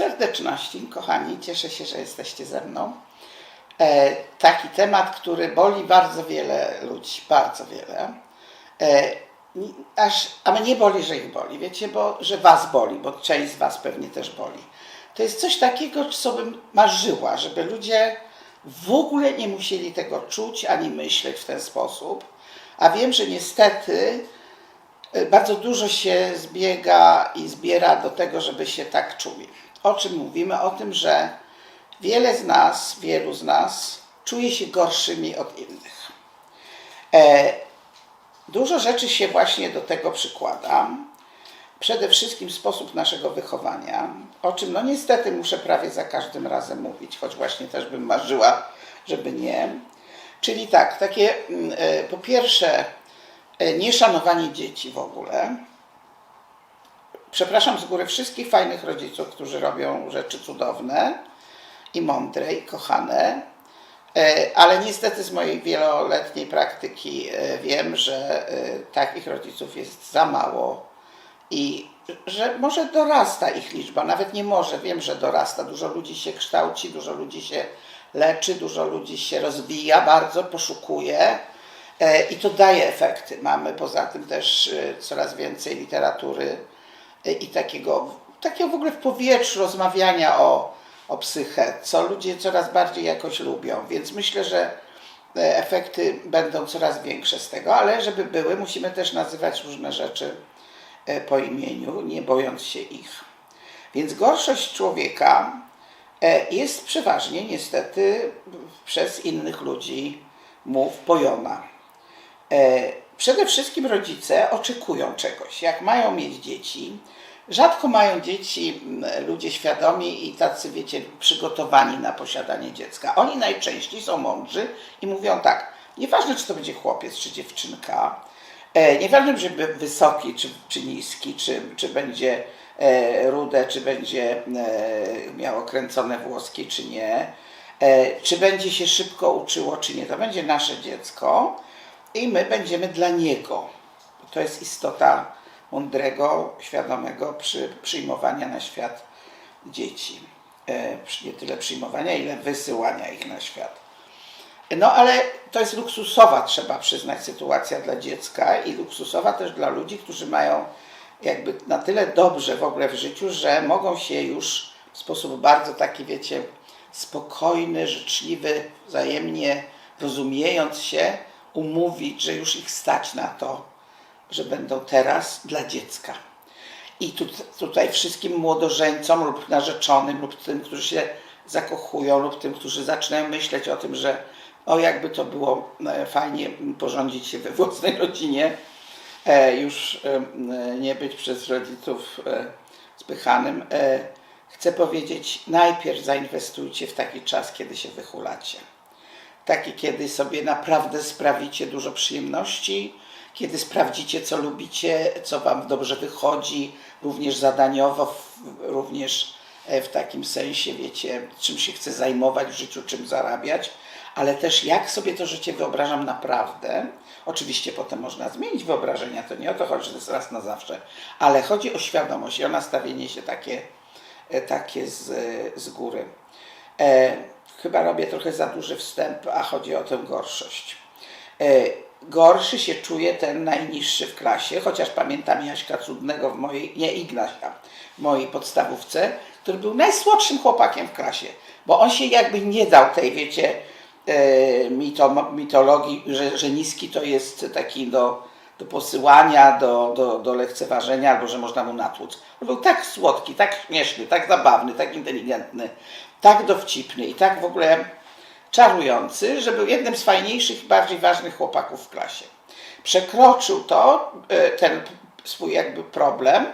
Serdeczności, kochani, cieszę się, że jesteście ze mną. E, taki temat, który boli bardzo wiele ludzi, bardzo wiele. E, aż, a mnie boli, że ich boli, wiecie, bo że was boli, bo część z was pewnie też boli. To jest coś takiego, co bym marzyła, żeby ludzie w ogóle nie musieli tego czuć ani myśleć w ten sposób. A wiem, że niestety y, bardzo dużo się zbiega i zbiera do tego, żeby się tak czuli. O czym mówimy? O tym, że wiele z nas, wielu z nas czuje się gorszymi od innych. E, dużo rzeczy się właśnie do tego przykłada. Przede wszystkim sposób naszego wychowania, o czym no niestety muszę prawie za każdym razem mówić, choć właśnie też bym marzyła, żeby nie. Czyli tak, takie mm, e, po pierwsze e, nieszanowanie dzieci w ogóle. Przepraszam z góry wszystkich fajnych rodziców, którzy robią rzeczy cudowne i mądre i kochane, E, ale niestety z mojej wieloletniej praktyki e, wiem, że e, takich rodziców jest za mało i że może dorasta ich liczba, nawet nie może, wiem, że dorasta. Dużo ludzi się kształci, dużo ludzi się leczy, dużo ludzi się rozwija bardzo, poszukuje i to daje efekty. Mamy poza tym też coraz więcej literatury i takiego, takiego w ogóle w powietrzu rozmawiania o, o psyche, co ludzie coraz bardziej jakoś lubią, więc myślę, że e, efekty będą coraz większe z tego, ale żeby były, musimy też nazywać różne rzeczy e, po imieniu, nie bojąc się ich. Więc gorszość człowieka e, jest przeważnie niestety przez innych ludzi mu wpojona. Przede wszystkim rodzice oczekują czegoś. Jak mają mieć dzieci, rzadko mają dzieci m, ludzie świadomi i tacy, wiecie, przygotowani na posiadanie dziecka. Oni najczęściej są mądrzy i mówią tak, nieważne czy to będzie chłopiec czy dziewczynka, e, nieważne, żeby wysoki czy, czy niski, czy, czy będzie e, rude, czy będzie e, miało kręcone włoski, czy nie, czy będzie się szybko uczyło, czy nie. To będzie nasze dziecko i my będziemy dla niego. To jest istota mądrego, świadomego przy, przyjmowania na świat dzieci. E, nie tyle przyjmowania, ile wysyłania ich na świat. No ale to jest luksusowa, trzeba przyznać, sytuacja dla dziecka i luksusowa też dla ludzi, którzy mają jakby na tyle dobrze w ogóle w życiu, że mogą się już w sposób bardzo taki, wiecie, spokojny, życzliwy, wzajemnie rozumiejąc się, umówić, że już ich stać na to, że będą teraz dla dziecka. I tu, tutaj wszystkim młodożeńcom lub narzeczonym, lub tym, którzy się zakochują, lub tym, którzy zaczynają myśleć o tym, że o jakby to było e, fajnie porządzić się we własnej rodzinie, e, już e, nie być przez rodziców spychanym. Chcę powiedzieć, najpierw zainwestujcie w taki czas, kiedy się wychulacie taki, kiedy sobie naprawdę sprawicie dużo przyjemności, kiedy sprawdzicie, co lubicie, co Wam dobrze wychodzi, również zadaniowo, również e, w takim sensie, wiecie, czym się chcę zajmować w życiu, czym zarabiać, ale też jak sobie to życie wyobrażam naprawdę. Oczywiście potem można zmienić wyobrażenia, to nie o to chodzi, że to jest raz na zawsze, ale chodzi o świadomość i o nastawienie się takie, e, takie z, z góry. E, chyba robię trochę za duży wstęp, a chodzi o tę gorszość. E, gorszy się czuje ten najniższy w klasie, chociaż pamiętam Jaśka Cudnego w mojej, nie Ignasia, w mojej podstawówce, który był najsłodszym chłopakiem w klasie, bo on się jakby nie dał tej, wiecie, e, mito, mitologii, że, że niski to jest taki do, do posyłania, do, do, do lekceważenia, albo że można mu natłuc. On był tak słodki, tak śmieszny, tak zabawny, tak inteligentny, tak dowcipny i tak w ogóle czarujący, że był jednym z fajniejszych i bardziej ważnych chłopaków w klasie. Przekroczył to, e, ten swój jakby problem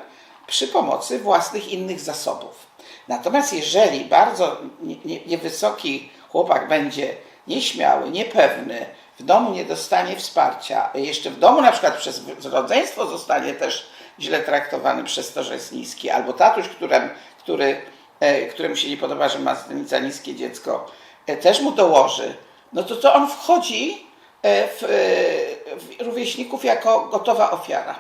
przy pomocy własnych innych zasobów. Natomiast jeżeli bardzo nie- nie- niewysoki chłopak będzie nieśmiały, niepewny, w domu nie dostanie wsparcia, jeszcze w domu na przykład przez rodzeństwo zostanie też źle traktowany przez to, że jest niski, albo tatuś, którym, który, któremu się nie podoba, że ma za niskie dziecko, e, też mu dołoży, no to to on wchodzi e, w, e, w rówieśników jako gotowa ofiara.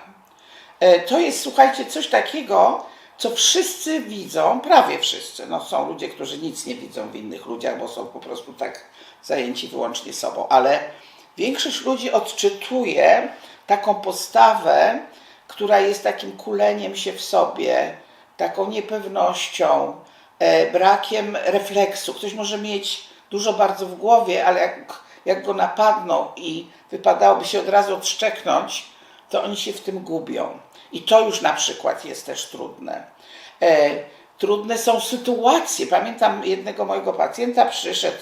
E, To jest, słuchajcie, coś takiego, co wszyscy widzą, prawie wszyscy. No, są ludzie, którzy nic nie widzą w innych ludziach, bo są po prostu tak zajęci wyłącznie sobą, ale większość ludzi odczytuje taką postawę, która jest takim kuleniem się w sobie, taką niepewnością, e, brakiem refleksu. Ktoś może mieć dużo bardzo w głowie, ale jak, jak go napadną i wypadałoby się od razu odszczeknąć, to oni się w tym gubią. I to już na przykład jest też trudne. E, trudne są sytuacje. Pamiętam jednego mojego pacjenta przyszedł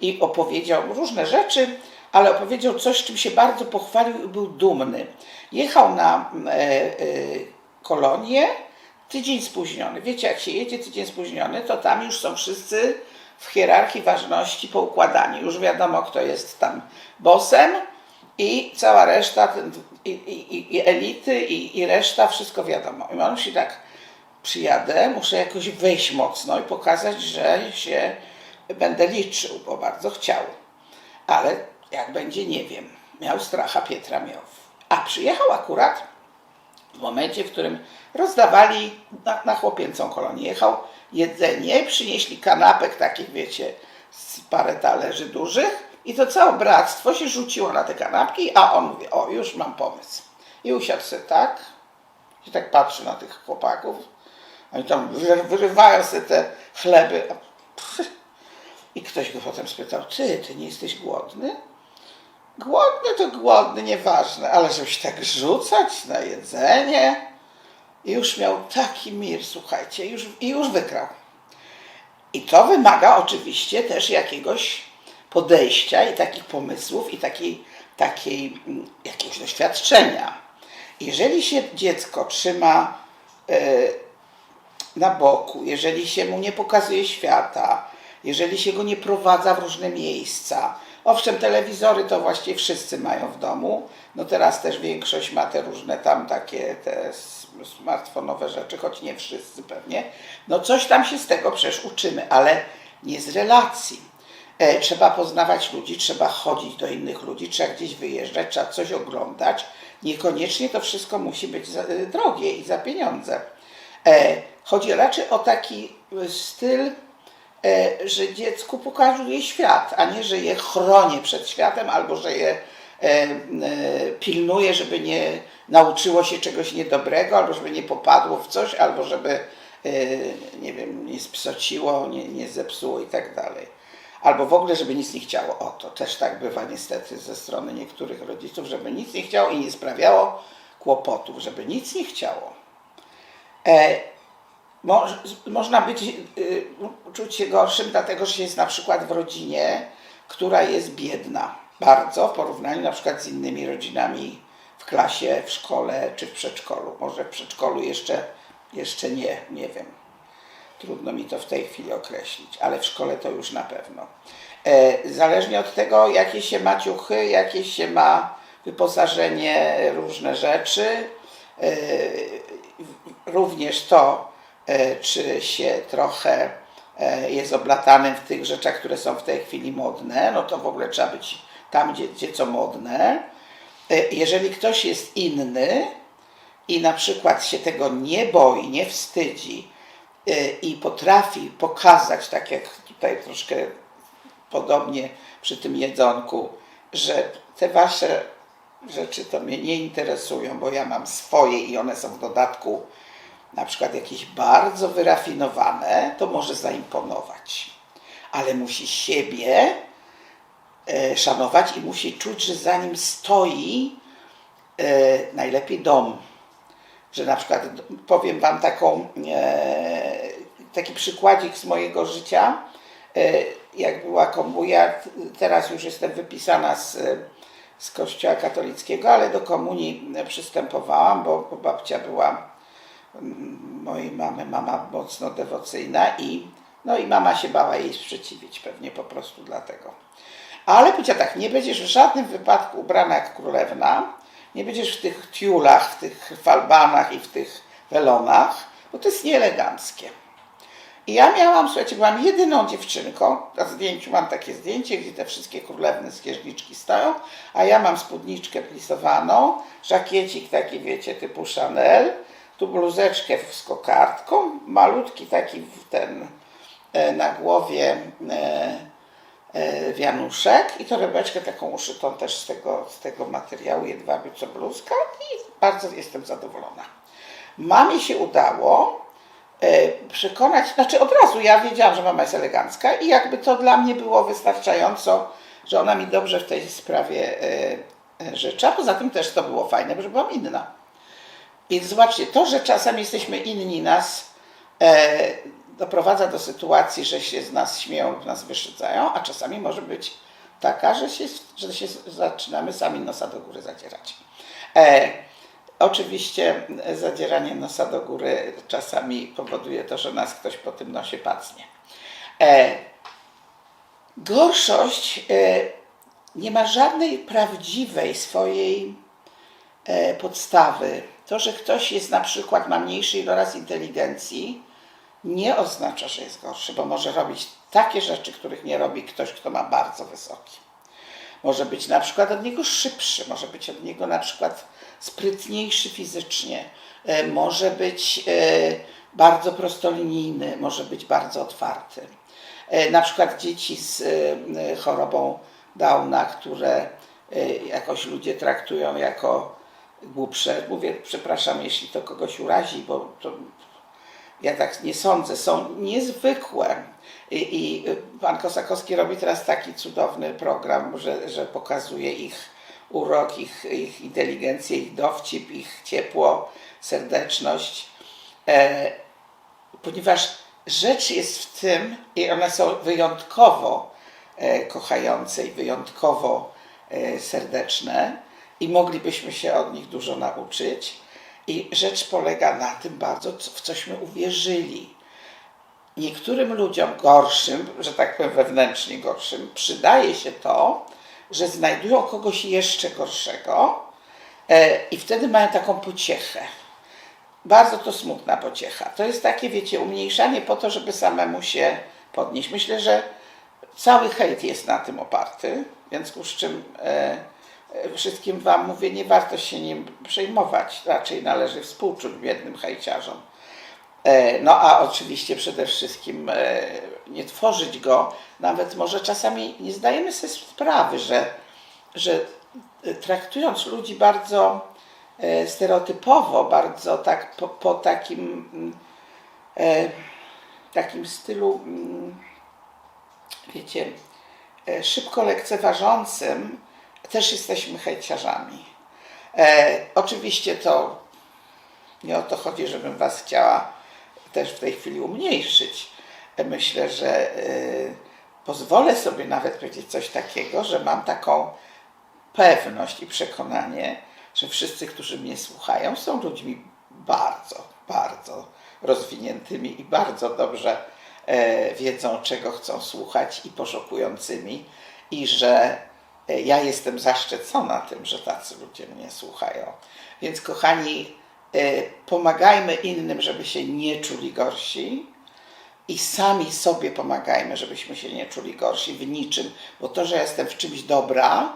i opowiedział różne rzeczy, ale opowiedział coś, czym się bardzo pochwalił i był dumny. Jechał na e, e, kolonię, tydzień spóźniony. Wiecie, jak się jedzie tydzień spóźniony, to tam już są wszyscy w hierarchii ważności poukładani. Już wiadomo, kto jest tam bosem i cała reszta, i, i, i elity, i, i reszta, wszystko wiadomo. I on musi tak, przyjadę, muszę jakoś wejść mocno i pokazać, że się będę liczył, bo bardzo chciał. Ale jak będzie, nie wiem. Miał stracha Pietra miał. A przyjechał akurat w momencie, w którym rozdawali na, na chłopięcą kolonię. Jechał jedzenie, przynieśli kanapek takich, wiecie, z parę talerzy dużych i to całe bractwo się rzuciło na te kanapki, a on mówi, o już mam pomysł. I usiadł sobie tak, i tak patrzy na tych chłopaków, oni tam wy- wyrywają sobie te chleby. I ktoś go potem spytał, ty, ty nie jesteś głodny? Głodny to głodny, nieważne, ale żeby się tak rzucać na jedzenie. I już miał taki mir, słuchajcie, już, i już wygrał. I to wymaga oczywiście też jakiegoś podejścia i takich pomysłów i takiej, takiej mm, jakiegoś doświadczenia. Jeżeli się dziecko trzyma e, na boku, jeżeli się mu nie pokazuje świata, jeżeli się go nie prowadza w różne miejsca. Owszem, telewizory to właściwie wszyscy mają w domu. No teraz też większość ma te różne tam takie te smartfonowe rzeczy, choć nie wszyscy pewnie. No coś tam się z tego przecież uczymy, ale nie z relacji. E, trzeba poznawać ludzi, trzeba chodzić do innych ludzi, trzeba gdzieś wyjeżdżać, trzeba coś oglądać. Niekoniecznie to wszystko musi być za, e, drogie i za pieniądze. E, chodzi raczej o taki styl, że dziecku pokazuje świat, a nie, że je chronię przed światem albo że je e, e, pilnuje, żeby nie nauczyło się czegoś niedobrego, albo żeby nie popadło w coś, albo żeby e, nie wiem, nie spsociło, nie, nie zepsuło i tak dalej. Albo w ogóle, żeby nic nie chciało. O, to też tak bywa niestety ze strony niektórych rodziców, żeby nic nie chciało i nie sprawiało kłopotów, żeby nic nie chciało. Moż, można być, y, czuć się gorszym, dlatego że się jest na przykład w rodzinie, która jest biedna bardzo w porównaniu na przykład z innymi rodzinami w klasie, w szkole czy w przedszkolu. Może w przedszkolu jeszcze, jeszcze nie, nie wiem. Trudno mi to w tej chwili określić, ale w szkole to już na pewno. E, Zależnie od tego, jakie się ma ciuchy, jakie się ma wyposażenie, różne rzeczy, e, również to, czy się trochę e, jest oblatanym w tych rzeczach, które są w tej chwili modne, no to w ogóle trzeba być tam, gdzie, gdzie co modne. E, Jeżeli ktoś jest inny i na przykład się tego nie boi, nie wstydzi e, i potrafi pokazać, tak jak tutaj troszkę podobnie przy tym jedzonku, że te wasze rzeczy to mnie nie interesują, bo ja mam swoje i one są w dodatku na przykład jakieś bardzo wyrafinowane, to może zaimponować. Ale musi siebie e, szanować i musi czuć, że za nim stoi e, najlepiej dom. Że na przykład powiem Wam taką, e, taki przykładzik z mojego życia. Jak była komunia, teraz już jestem wypisana z, z kościoła katolickiego, ale do komunii przystępowałam, bo babcia była mojej mamy, mama mocno dewocyjna i no i mama się bała jej sprzeciwić, pewnie po prostu dlatego. Ale powiedziała tak, nie będziesz w żadnym wypadku ubrana jak królewna, nie będziesz w tych tiulach, w tych falbanach i w tych welonach, bo to jest nieeleganckie. I ja miałam, słuchajcie, byłam jedyną dziewczynką, na zdjęciu mam takie zdjęcie, gdzie te wszystkie królewne skiężniczki stoją, a ja mam spódniczkę plisowaną, żakiecik taki, wiecie, typu Chanel, tu bluzeczkę z kokardką, malutki taki ten e, na głowie e, e, wianuszek i torebeczkę taką uszytą też z tego, z tego materiału jedwabiu co bluzka i bardzo jestem zadowolona. Mamie się udało przekonać, znaczy od razu ja wiedziałam, że mama jest elegancka i jakby to dla mnie było wystarczająco, że ona mi dobrze w tej sprawie e, e, życzy, a poza tym też to było fajne, że byłam inna. I zobaczcie, to, że czasem jesteśmy inni, nas e, doprowadza do sytuacji, że się z nas śmieją nas wyszydzają, a czasami może być taka, że się, że się zaczynamy sami nosa do góry zadzierać. E, oczywiście zadzieranie nosa do góry czasami powoduje to, że nas ktoś po tym nosie pacnie. E, gorszość e, nie ma żadnej prawdziwej swojej e, podstawy. To, że ktoś jest na przykład ma mniejszy iloraz inteligencji, nie oznacza, że jest gorszy, bo może robić takie rzeczy, których nie robi ktoś, kto ma bardzo wysoki. Może być na przykład od niego szybszy, może być od niego na przykład sprytniejszy fizycznie, e, może być e, bardzo prostolinijny, może być bardzo otwarty. E, Na przykład dzieci z chorobą Downa, które jakoś ludzie traktują jako głupsze. Mówię, przepraszam, jeśli to kogoś urazi, bo to ja tak nie sądzę, są niezwykłe. I, i pan Kosakowski robi teraz taki cudowny program, że, że pokazuje ich urok, ich, ich inteligencję, ich dowcip, ich ciepło, serdeczność. E, ponieważ rzecz jest w tym, i one są wyjątkowo e, kochające i wyjątkowo e, serdeczne, i moglibyśmy się od nich dużo nauczyć. I rzecz polega na tym bardzo, w cośmy uwierzyli. Niektórym ludziom gorszym, że tak powiem wewnętrznie gorszym, przydaje się to, że znajdują kogoś jeszcze gorszego e, i wtedy mają taką pociechę. Bardzo to smutna pociecha. To jest takie, wiecie, umniejszanie po to, żeby samemu się podnieść. Myślę, że cały hejt jest na tym oparty, w związku z czym wszystkim Wam mówię, nie warto się nim przejmować. Raczej należy współczuć biednym hejciarzom. E, No a oczywiście przede wszystkim e, nie tworzyć go, nawet może czasami nie zdajemy sobie sprawy, że, że e, traktując ludzi bardzo e, stereotypowo, bardzo tak po, po takim, mm, e, takim stylu, mm, wiecie, e, szybko lekceważącym, też jesteśmy hejciarzami. E, oczywiście to nie o to chodzi, żebym Was chciała też w tej chwili umniejszyć. Myślę, że y, pozwolę sobie nawet powiedzieć coś takiego, że mam taką pewność i przekonanie, że wszyscy, którzy mnie słuchają, są ludźmi bardzo, bardzo rozwiniętymi i bardzo dobrze e, wiedzą, czego chcą słuchać i poszukującymi, i że e, ja jestem zaszczycona tym, że tacy ludzie mnie słuchają. Więc, kochani, e, pomagajmy innym, żeby się nie czuli gorsi i sami sobie pomagajmy, żebyśmy się nie czuli gorsi w niczym, bo to, że jestem w czymś dobra,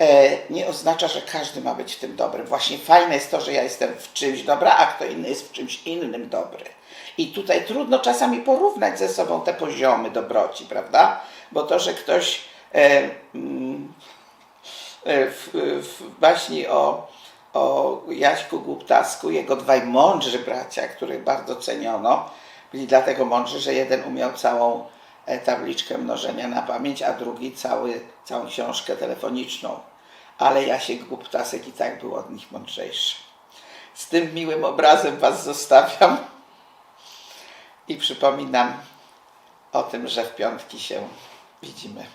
e, nie oznacza, że każdy ma być w tym dobry. Właśnie fajne jest to, że ja jestem w czymś dobra, a kto inny jest w czymś innym dobry. I tutaj trudno czasami porównać ze sobą te poziomy dobroci, prawda? Bo to, że ktoś w, w baśni o, o Jaśku Głuptasku, jego dwaj mądrzy bracia, których bardzo ceniono, byli dlatego mądrzy, że jeden umiał całą e, tabliczkę mnożenia na pamięć, a drugi cały, całą książkę telefoniczną. Ale Jasiek Głuptasek i tak był od nich mądrzejszy. Z tym miłym obrazem Was zostawiam i przypominam o tym, że w piątki się widzimy.